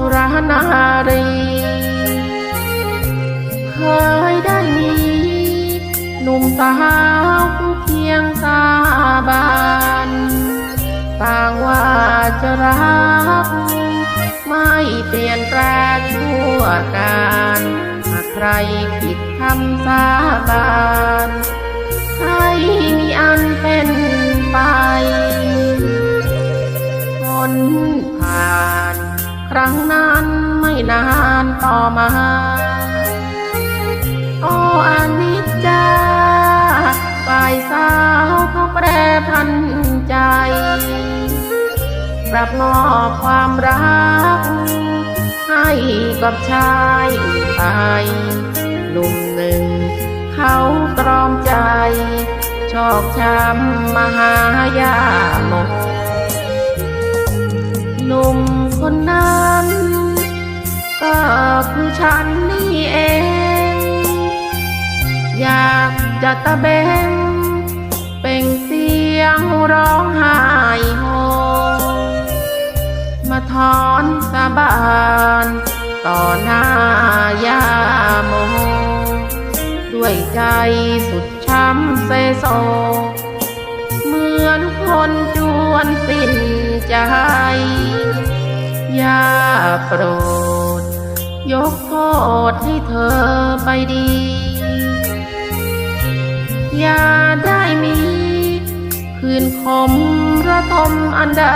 ุรานารีเคยได้มีหนุ่มสาวคู่เคียงสาบานต่างว่าจะรัก ไม่เปลี่ยนแปลงชั่วการหากใครผิดคำสาบานให้มีอันเป็นไป ครั้งนั้นไม่นานต่อมาโอ้อานิจจาฝ่ายสาวเขาแปรพันใจกลับมอบความรัก ให้กับชายไปหนุ่มหนึ่ง เขาตรอมใจ ชอกช้ำมหายาโม คนนั้น ก็คือฉันนี่เอง อยากจะตะเบงเป่งเสียงร้องไห้โฮมาถอนสาบานต่อหน้ายาโม ด้วยใจสุดช้ำเซโซ เหมือนคนจวนสิ้นใจ อย่าโปรด ยกโทษให้เธอไปดี อย่าได้มี คืนคมระทมอันใด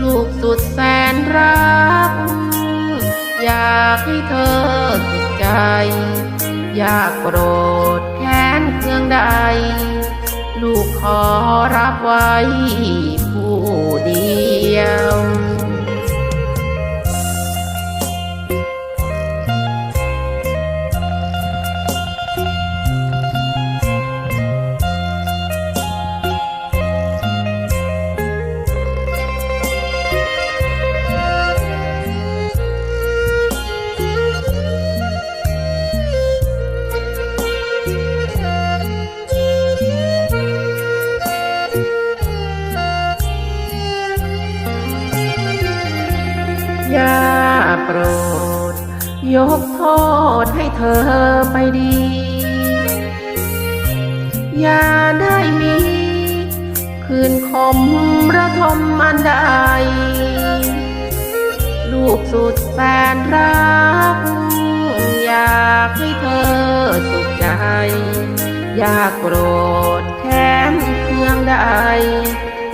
ลูกสุดแสนรัก อยากให้เธอสุดใจ อยากโปรดแค้นเครื่องใด ลูกขอรับไว้ผู้ดี ย ย่าโปรด ยกโทษให้เธอไปดี อย่าได้มี คืนคมระทมอันใด ลูกสุดแสนรัก อยากให้เธอสุขใจ อยากโปรดแค้นเครื่องใด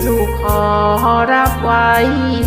ลูกขอรับไว้ผู้เดียว